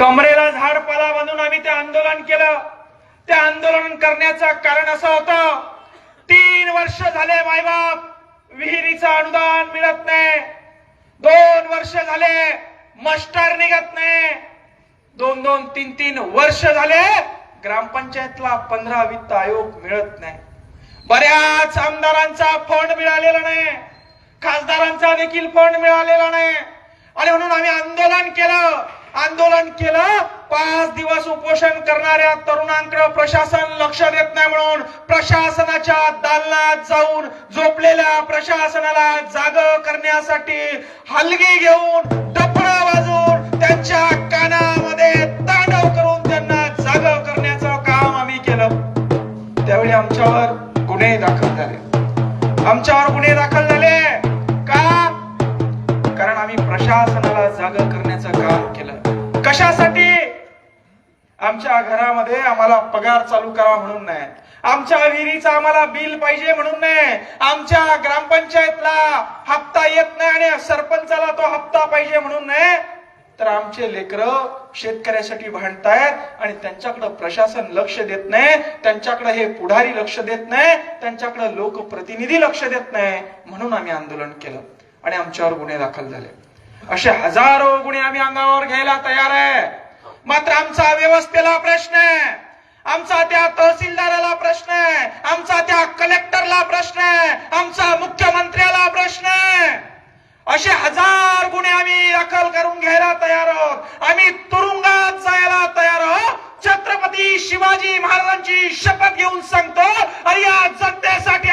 कमरेला झाड पाला बांधून आम्ही ते आंदोलन केलं. ते आंदोलन करण्याचं कारण असं होतं तीन वर्ष झाले मायबाप विहिरीचं अनुदान मिळत नाही. दोन वर्ष झाले मस्टर निघत नाही. दोन दोन तीन तीन वर्ष झाले ग्रामपंचायतला पंधरा वित्त आयोग मिळत नाही. बऱ्याच आमदारांचा फंड मिळालेला नाही. खासदारांचा देखील फंड मिळालेला नाही. आणि म्हणून आम्ही आंदोलन केलं. आंदोलन केलं. पाच दिवस उपोषण करणाऱ्या तरुणांकडे प्रशासन लक्ष देत नाही म्हणून प्रशासनाच्या दालनात जाऊन झोपलेल्या प्रशासनाला जाग करण्यासाठी हलगी घेऊन टपरा वाजवून त्यांच्या कानामध्ये तांडव करून त्यांना जाग करण्याचं काम आम्ही केलं. त्यावेळी आमच्यावर गुन्हे दाखल झाले. आमच्यावर गुन्हे दाखल झाले. प्रशासनाला जाग करण्याचं काम केलं. कशासाठी? आमच्या घरामध्ये आम्हाला पगार चालू करा म्हणून नाही. आमच्या विहिरीचं आम्हाला बिल पाहिजे म्हणून नाही. आमच्या ग्रामपंचायतला हप्ता येत नाही आणि सरपंचाला तो हप्ता पाहिजे म्हणून नाही. तर आमचे लेकर शेतकऱ्यासाठी भांडतायत आणि त्यांच्याकडे प्रशासन लक्ष देत नाही. त्यांच्याकडे हे पुढारी लक्ष देत नाही. त्यांच्याकडे लोकप्रतिनिधी लक्ष देत नाही. म्हणून आम्ही आंदोलन केलं आणि आमच्यावर गुन्हे दाखल झाले. असे हजारो गुन्हे आम्ही अंगावर घ्यायला तयार आहे. मात्र आमचा व्यवस्थेला प्रश्न आहे. आमचा त्या तहसीलदाराला प्रश्न आहे. आमचा त्या कलेक्टरला प्रश्न आहे. आमचा मुख्यमंत्र्याला प्रश्न आहे. असे हजार गुन्हे आम्ही दाखल करून घ्यायला तयार आहोत. आम्ही तुरुंगात जायला तयार आहोत. छत्रपती शिवाजी महाराजांची शपथ घेऊन सांगतो आणि या जनतेसाठी